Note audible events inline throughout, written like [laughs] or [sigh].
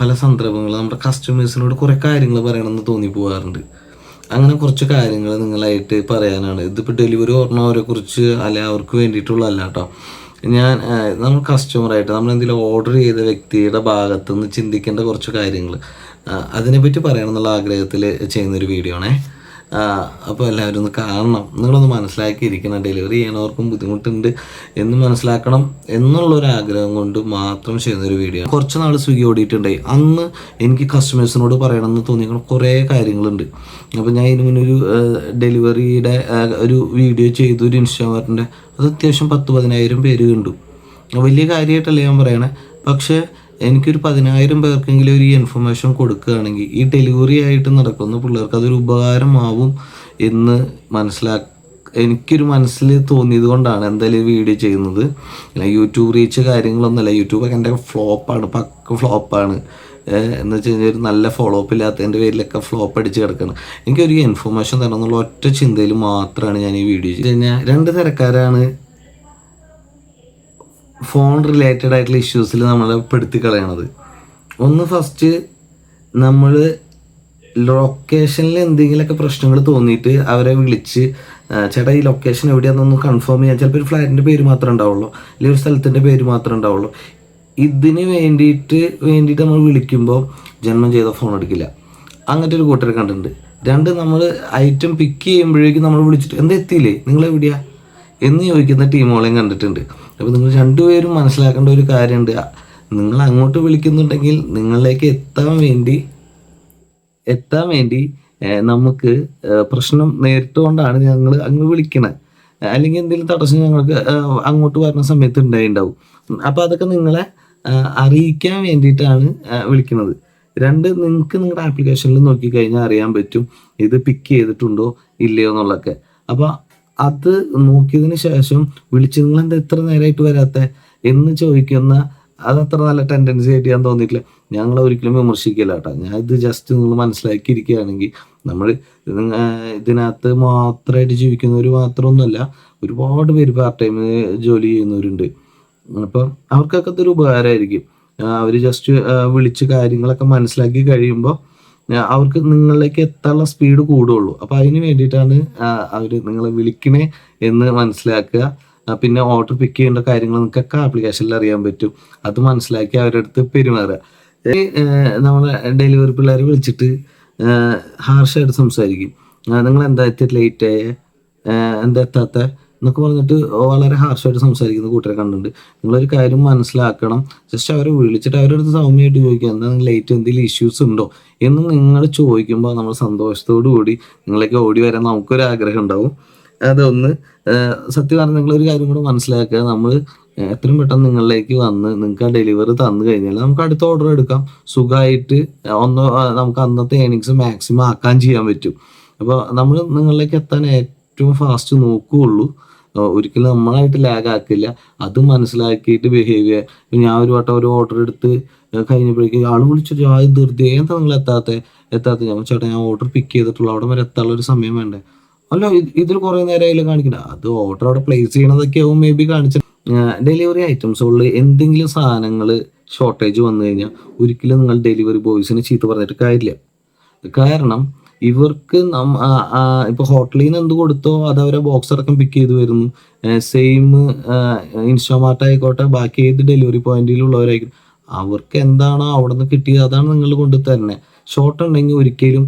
പല സന്ദർഭങ്ങൾ നമ്മുടെ കസ്റ്റമേഴ്സിനോട് കുറേ കാര്യങ്ങൾ പറയണമെന്ന് തോന്നി പോകാറുണ്ട് അങ്ങനെ കുറച്ച് കാര്യങ്ങൾ നിങ്ങളായിട്ട് പറയാനാണ്. ഇതിപ്പോൾ ഡെലിവറി ഓർണവരെ കുറിച്ച് അല്ല അവർക്ക് വേണ്ടിയിട്ടുള്ളതല്ല കേട്ടോ ഞാൻ നമ്മൾ നമ്മൾ കസ്റ്റമറായിട്ട് നമ്മൾ എന്തെങ്കിലും ഓർഡർ ചെയ്ത വ്യക്തിയുടെ ഭാഗത്തുനിന്ന് ചിന്തിക്കേണ്ട കുറച്ച് കാര്യങ്ങൾ. അതിനെപ്പറ്റി പറയണം എന്നുള്ള ആഗ്രഹത്തിൽ ചെയ്യുന്നൊരു വീഡിയോ ആണേ. അപ്പോൾ എല്ലാവരും ഒന്ന് കാണണം. നിങ്ങളൊന്ന് മനസ്സിലാക്കിയിരിക്കണം. ഡെലിവറി ചെയ്യണവർക്കും ബുദ്ധിമുട്ടുണ്ട് എന്ന് മനസ്സിലാക്കണം എന്നുള്ളൊരു ആഗ്രഹം കൊണ്ട് മാത്രം ചെയ്യുന്നൊരു വീഡിയോ കുറച്ച് നാൾ സ്വിഗ്ഗി ഓടിയിട്ടുണ്ടായി അന്ന് എനിക്ക് കസ്റ്റമേഴ്സിനോട് പറയണമെന്ന് തോന്നിയ കുറേ കാര്യങ്ങളുണ്ട്. അപ്പോൾ ഞാൻ ഇതിന് മുന്നേ ഒരു ഡെലിവറിയുടെ ഒരു വീഡിയോ ചെയ്തു. ഒരു ഇൻസ്റ്റാഗ്രാമറിന്റെ അത് അത്യാവശ്യം പത്ത് പതിനായിരം പേര് കണ്ടു. വലിയ കാര്യമായിട്ടല്ല ഞാൻ പറയണേ. പക്ഷേ എനിക്കൊരു പതിനായിരം പേർക്കെങ്കിലും ഒരു ഇൻഫർമേഷൻ കൊടുക്കുകയാണെങ്കിൽ ഈ ഡെലിവറി ആയിട്ട് നടക്കുന്ന പിള്ളേർക്ക് അതൊരു ഉപകാരമാവും എന്ന് മനസ്സിലാ എനിക്കൊരു മനസ്സിൽ തോന്നിയത് കൊണ്ടാണ് എന്തായാലും ഈ വീഡിയോ ചെയ്യുന്നത്. YouTube reach കാര്യങ്ങളൊന്നുമല്ല. യൂട്യൂബൊക്കെ എന്റെ ഫ്ലോപ്പാണ് പക്ക ഫ്ലോപ്പാണ് എന്ന് വെച്ച് കഴിഞ്ഞാൽ ഒരു നല്ല ഫോളോ അപ്പ് ഇല്ലാത്തതിന്റെ പേരിലൊക്കെ ഫ്ലോപ്പ് അടിച്ച് കിടക്കണം. എനിക്കൊരു ഇൻഫർമേഷൻ തരണം എന്നുള്ള ഒറ്റ ചിന്തയിൽ മാത്രമാണ് ഞാൻ ഈ വീഡിയോ ചെയ്ത് കഴിഞ്ഞാൽ രണ്ട് തരക്കാരാണ് ഫോൺ റിലേറ്റഡ് ആയിട്ടുള്ള ഇഷ്യൂസിൽ നമ്മളെ പെടുത്തി കളയണത്. ഒന്ന് ഫസ്റ്റ് നമ്മൾ ലൊക്കേഷനിൽ എന്തെങ്കിലുമൊക്കെ പ്രശ്നങ്ങൾ തോന്നിയിട്ട് അവരെ വിളിച്ച് ചേട്ടാ ഈ ലൊക്കേഷൻ എവിടെയാണെന്നൊന്ന് കൺഫേം ചെയ്യാൻ. ചിലപ്പോൾ ഒരു ഫ്ലാറ്റിന്റെ പേര് മാത്രമേ ഉണ്ടാവുള്ളൂ. അല്ലെങ്കിൽ ഒരു സ്ഥലത്തിന്റെ പേര് മാത്രമേ ഉണ്ടാവുള്ളൂ. ഇതിന് വേണ്ടിയിട്ട് വേണ്ടിയിട്ട് നമ്മൾ വിളിക്കുമ്പോൾ ജന്മം ചെയ്ത ഫോൺ എടുക്കില്ല. അങ്ങനത്തെ ഒരു കൂട്ടരെ കണ്ടിട്ടുണ്ട്. രണ്ട് നമ്മൾ ഐറ്റം പിക്ക് ചെയ്യുമ്പോഴേക്കും നമ്മൾ വിളിച്ചിട്ട് എന്താ എത്തിയില്ലേ? നിങ്ങൾ എവിടെയാ എന്ന് ചോദിക്കുന്ന ടീമുകളെയും കണ്ടിട്ടുണ്ട്. അപ്പോൾ നിങ്ങൾ രണ്ടുപേരും മനസ്സിലാക്കേണ്ട ഒരു കാര്യമുണ്ട്. നിങ്ങൾ അങ്ങോട്ട് വിളിക്കുന്നുണ്ടെങ്കിൽ നിങ്ങളിലേക്ക് എത്താൻ വേണ്ടി എത്താൻ വേണ്ടി നമുക്ക് പ്രശ്നം നേരിട്ടുകൊണ്ടാണ് ഞങ്ങൾ അങ്ങ് വിളിക്കണത് അല്ലെങ്കിൽ എന്തെങ്കിലും തടസ്സം ഞങ്ങൾക്ക് അങ്ങോട്ട് വരുന്ന സമയത്ത് ഉണ്ടായിണ്ടാവും. അപ്പോൾ അതൊക്കെ നിങ്ങളെ അറിയിക്കാൻ വേണ്ടിയിട്ടാണ് വിളിക്കുന്നത് രണ്ട് നിങ്ങൾക്ക് നിങ്ങളുടെ ആപ്ലിക്കേഷനിൽ നോക്കിക്കഴിഞ്ഞാൽ അറിയാൻ പറ്റും ഇത് പിക്ക് ചെയ്തിട്ടുണ്ടോ ഇല്ലയോ എന്നുള്ളതൊക്കെ. അപ്പോൾ അത് നോക്കിയതിന് ശേഷം വിളിച്ച് നിങ്ങൾ എന്താ ഇത്ര നേരമായിട്ട് വരാത്ത? എന്ന് ചോദിക്കുന്ന അത് അത്ര നല്ല ടെൻഡൻസി ആയിട്ട് ഞാൻ തോന്നിയിട്ടില്ല. ഞങ്ങൾ ഒരിക്കലും വിമർശിക്കില്ല കേട്ടോ. ഞാൻ ഇത് ജസ്റ്റ് നിങ്ങൾ മനസ്സിലാക്കിയിരിക്കുകയാണെങ്കിൽ നമ്മൾ ഇതിനകത്ത് മാത്രമായിട്ട് ജീവിക്കുന്നവർ മാത്രമൊന്നുമല്ല ഒരുപാട് പേര് പാർട്ട് ടൈം ജോലി ചെയ്യുന്നവരുണ്ട്. അപ്പം അവർക്കൊക്കെ അതൊരു ഉപകാരമായിരിക്കും. അവർ ജസ്റ്റ് വിളിച്ച് കാര്യങ്ങളൊക്കെ മനസ്സിലാക്കി കഴിയുമ്പോൾ അവർക്ക് നിങ്ങളിലേക്ക് എത്താനുള്ള സ്പീഡ് കൂടുള്ളൂ. അപ്പോൾ അതിന് വേണ്ടിയിട്ടാണ് അവർ നിങ്ങളെ വിളിക്കണേ എന്ന് മനസ്സിലാക്കുക. പിന്നെ ഓർഡർ പിക്ക് ചെയ്യേണ്ട കാര്യങ്ങൾ നിങ്ങൾക്കൊക്കെ ആപ്ലിക്കേഷനിൽ അറിയാൻ പറ്റും. അത് മനസ്സിലാക്കി അവരുടെ അടുത്ത് പെരുമാറുക. നമ്മളെ ഡെലിവറി പിള്ളേർ വിളിച്ചിട്ട് ഹാർഷായിട്ട് സംസാരിക്കും. നിങ്ങൾ എന്താ എത്തി ആയേ? എന്താ എത്താത്ത? എന്നൊക്കെ പറഞ്ഞിട്ട് വളരെ ഹാർഷായിട്ട് സംസാരിക്കുന്ന കൂട്ടരെ കണ്ടിട്ടുണ്ട്. നിങ്ങളൊരു കാര്യം മനസ്സിലാക്കണം. ജസ്റ്റ് അവരെ വിളിച്ചിട്ട് അവരുടെ അടുത്ത് സൗമ്യമായിട്ട് ചോദിക്കുക. എന്താ ലേറ്റ് എന്തെങ്കിലും ഇഷ്യൂസ് ഉണ്ടോ എന്ന് നിങ്ങൾ ചോദിക്കുമ്പോൾ നമ്മൾ സന്തോഷത്തോടു കൂടി നിങ്ങളേക്ക് ഓടി വരാൻ നമുക്കൊരു ആഗ്രഹം ഉണ്ടാവും. അതൊന്ന് സത്യം പറഞ്ഞാൽ നിങ്ങളൊരു കാര്യം കൂടെ മനസ്സിലാക്കുക. നമ്മൾ എത്രയും പെട്ടെന്ന് നിങ്ങളിലേക്ക് വന്ന് നിങ്ങൾക്ക് ആ ഡെലിവറി തന്നു കഴിഞ്ഞാൽ നമുക്ക് അടുത്ത ഓർഡർ എടുക്കാം. സുഖമായിട്ട് ഒന്ന് നമുക്ക് അന്നത്തെ ഏണിങ്സ് മാക്സിമം ആക്കാൻ ചെയ്യാൻ പറ്റും. അപ്പോൾ നമ്മൾ നിങ്ങളിലേക്ക് എത്താൻ ഏറ്റവും ഫാസ്റ്റ് നോക്കുകയുള്ളൂ. ഒരിക്കലും നമ്മളായിട്ട് ലാഗ് ആക്കില്ല. അത് മനസ്സിലാക്കിയിട്ട് ബിഹേവ് ചെയ്യുക ഞാൻ ഒരു വട്ടം ഒരു ഓർഡർ എടുത്ത് കഴിഞ്ഞപ്പോഴേക്കും ആൾ വിളിച്ചു ആ ധൃതി എന്താ നിങ്ങൾ എത്താത്ത? എത്താത്ത? ഞാൻ ചേട്ടാ ഞാൻ ഓർഡർ പിക്ക് ചെയ്തിട്ടുള്ളൂ. അവിടെ വരെ എത്താനുള്ള ഒരു സമയം വേണ്ടേ? അല്ല ഇതിൽ കുറേ നേരം അതിൽ കാണിക്കണ്ട. അത് ഓർഡർ അവിടെ പ്ലേസ് ചെയ്യണതൊക്കെ ആവും മേ ബി കാണിച്ച ഡെലിവറി ഐറ്റംസുകളിൽ എന്തെങ്കിലും സാധനങ്ങൾ ഷോർട്ടേജ് വന്നു കഴിഞ്ഞാൽ ഒരിക്കലും നിങ്ങൾ ഡെലിവറി ബോയ്സിന് ചീത്ത പറഞ്ഞിട്ട് കാര്യമില്ല. കാരണം ഇവർക്ക് നം ഇപ്പൊ ഹോട്ടലിൽ നിന്ന് എന്ത് കൊടുത്തോ അത് അവരെ ബോക്സ് അടക്കം പിക്ക് ചെയ്ത് വരുന്നു. സെയിം ഇൻസ്റ്റാമാർട്ട് ആയിക്കോട്ടെ ബാക്കി ഏത് ഡെലിവറി പോയിന്റിലുള്ളവരായിരിക്കും അവർക്ക് എന്താണോ അവിടെ നിന്ന് കിട്ടിയത് അതാണ് നിങ്ങൾ കൊണ്ടു തരണേ ഷോർട്ട് ഉണ്ടെങ്കിൽ ഒരിക്കലും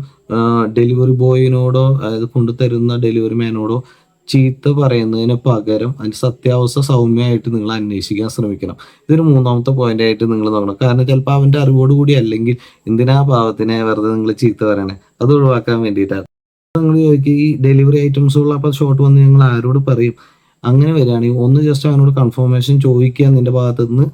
ഡെലിവറി ബോയിനോടോ അതായത് കൊണ്ടുതരുന്ന ഡെലിവറി മാനോടോ ചീത്ത പറയുന്നതിന് പകരം അതിന്റെ സത്യാവസ്ഥ സൗമ്യമായിട്ട് നിങ്ങൾ അന്വേഷിക്കാൻ ശ്രമിക്കണം. ഇതൊരു മൂന്നാമത്തെ പോയിന്റ് ആയിട്ട് നിങ്ങൾ നോക്കണം. കാരണം ചിലപ്പോൾ അവന്റെ അറിവോട് കൂടി അല്ലെങ്കിൽ എന്തിനാ പാവത്തിനെ വെറുതെ നിങ്ങൾ ചീത്ത പറയണേ? അത് ഒഴിവാക്കാൻ വേണ്ടിയിട്ടാണ്. നിങ്ങൾ ചോദിക്കുക ഈ ഡെലിവറി ഐറ്റംസുകൾ അപ്പോൾ ഷോർട്ട് വന്ന് ഞങ്ങൾ ആരോട് പറയും? അങ്ങനെ വരികയാണെങ്കിൽ ഒന്ന് ജസ്റ്റ് അവനോട് കൺഫർമേഷൻ ചോദിക്കുക നിന്റെ ഭാഗത്തുനിന്ന്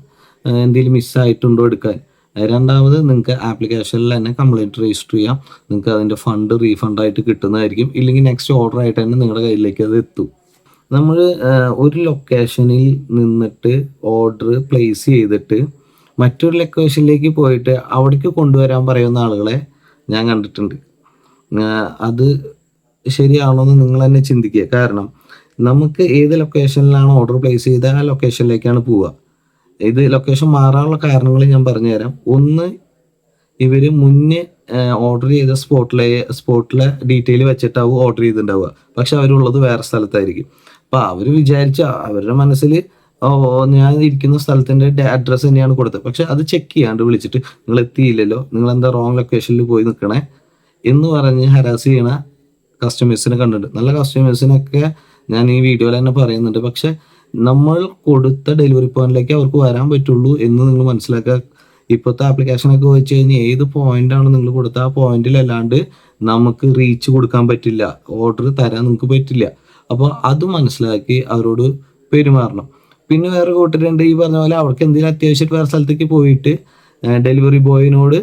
എന്തെങ്കിലും മിസ്സായിട്ടുണ്ടോ എടുക്കാൻ. രണ്ടാമത് നിങ്ങൾക്ക് ആപ്ലിക്കേഷനിൽ തന്നെ കംപ്ലൈന്റ് രജിസ്റ്റർ ചെയ്യാം. നിങ്ങൾക്ക് അതിന്റെ ഫണ്ട് റീഫണ്ട് ആയിട്ട് കിട്ടുന്നതായിരിക്കും. ഇല്ലെങ്കിൽ നെക്സ്റ്റ് ഓർഡർ ആയിട്ട് തന്നെ നിങ്ങളുടെ കയ്യിലേക്ക് അത് എത്തും. നമ്മൾ ഒരു ലൊക്കേഷനിൽ നിന്നിട്ട് ഓർഡർ പ്ലേസ് ചെയ്തിട്ട് മറ്റൊരു ലൊക്കേഷനിലേക്ക് പോയിട്ട് അവിടേക്ക് കൊണ്ടുവരാൻ പറയുന്ന ആളുകളെ ഞാൻ കണ്ടിട്ടുണ്ട്. അത് ശരിയാണോ എന്ന് നിങ്ങൾ തന്നെ ചിന്തിക്കുക. കാരണം നമുക്ക് ഏത് ലൊക്കേഷനിലാണ് ഓർഡർ പ്ലേസ് ചെയ്ത് ആ ലൊക്കേഷനിലേക്കാണ് പോവുക. ഇത് ലൊക്കേഷൻ മാറാനുള്ള കാരണങ്ങൾ ഞാൻ പറഞ്ഞുതരാം. ഒന്ന് ഇവർ മുന്നേ ഓർഡർ ചെയ്ത സ്പോട്ടിലെ സ്പോട്ടിലെ ഡീറ്റെയിൽ വെച്ചിട്ടാവും ഓർഡർ ചെയ്തിട്ടുണ്ടാവുക. പക്ഷെ അവരുള്ളത് വേറെ സ്ഥലത്തായിരിക്കും. അപ്പം അവർ വിചാരിച്ച അവരുടെ മനസ്സിൽ ഓ ഞാൻ ഇരിക്കുന്ന സ്ഥലത്തിന്റെ അഡ്രസ്സ് തന്നെയാണ് കൊടുത്തത്. പക്ഷെ അത് ചെക്ക് ചെയ്യാണ്ട് വിളിച്ചിട്ട് നിങ്ങൾ എത്തിയില്ലല്ലോ നിങ്ങൾ എന്താ റോങ് ലൊക്കേഷനിൽ പോയി നിൽക്കണേ എന്ന് പറഞ്ഞ് ഹരാസ് ചെയ്യണ കസ്റ്റമേഴ്സിനെ കണ്ടിട്ടുണ്ട്. നല്ല കസ്റ്റമേഴ്സിനൊക്കെ ഞാൻ ഈ വീഡിയോയിൽ തന്നെ പറയുന്നുണ്ട്. പക്ഷെ നമ്മൾ കൊടുത്ത ഡെലിവറി പോയിന്റിലേക്ക് അവർക്ക് വരാൻ പറ്റുള്ളൂ എന്ന് നിങ്ങൾ മനസ്സിലാക്കുക. ഇപ്പോഴത്തെ ആപ്ലിക്കേഷനൊക്കെ വെച്ച് കഴിഞ്ഞാൽ ഏത് പോയിന്റാണ് നിങ്ങൾ കൊടുത്ത ആ പോയിന്റിലല്ലാണ്ട് നമുക്ക് റീച്ച് കൊടുക്കാൻ പറ്റില്ല. ഓർഡർ തരാൻ നിങ്ങൾക്ക് പറ്റില്ല. അപ്പോൾ അത് മനസ്സിലാക്കി അവരോട് പെരുമാറണം. പിന്നെ വേറെ കൂട്ടരുണ്ട് ഈ പറഞ്ഞ പോലെ അവർക്ക് എന്തെങ്കിലും അത്യാവശ്യമായിട്ട് വേറെ സ്ഥലത്തേക്ക് പോയിട്ട് ഡെലിവറി ബോയിനോട്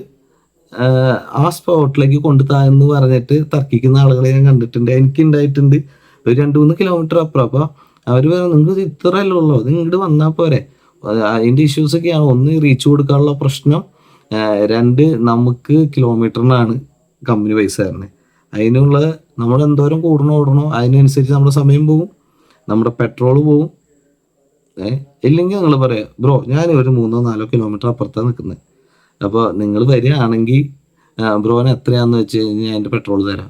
ആ സ്പോട്ടിലേക്ക് കൊണ്ടുതാ എന്ന് പറഞ്ഞിട്ട് തർക്കിക്കുന്ന ആളുകളെ ഞാൻ കണ്ടിട്ടുണ്ട്. എനിക്ക് ഉണ്ടായിട്ടുണ്ട് ഒരു രണ്ട് മൂന്ന് കിലോമീറ്റർ അപ്പുറം. അപ്പോൾ അവർ പറഞ്ഞു നിങ്ങൾക്ക് ഇത്രയല്ലേ ഉള്ളൂ അത് ഇങ്ങോട്ട് വന്നാൽ പോരെ. അതിന്റെ ആണ് ഒന്ന് റീച്ച് കൊടുക്കാനുള്ള പ്രശ്നം രണ്ട് നമുക്ക് കിലോമീറ്ററിനാണ് കമ്പനി പൈസ തരുന്നത് അതിനുള്ള നമ്മൾ എന്തോരം കൂടണോ ഓടണോ അതിനനുസരിച്ച് നമ്മുടെ സമയം പോകും നമ്മുടെ പെട്രോൾ പോകും ഏഹ് ഇല്ലെങ്കിൽ നിങ്ങൾ പറയാം ബ്രോ ഞാൻ ഒരു മൂന്നോ നാലോ കിലോമീറ്റർ അപ്പുറത്താണ് നിൽക്കുന്നത് അപ്പോൾ നിങ്ങൾ വരികയാണെങ്കിൽ ബ്രോന് എത്രയാണെന്ന് വെച്ച് കഴിഞ്ഞാൽ എന്റെ പെട്രോൾ തരാം.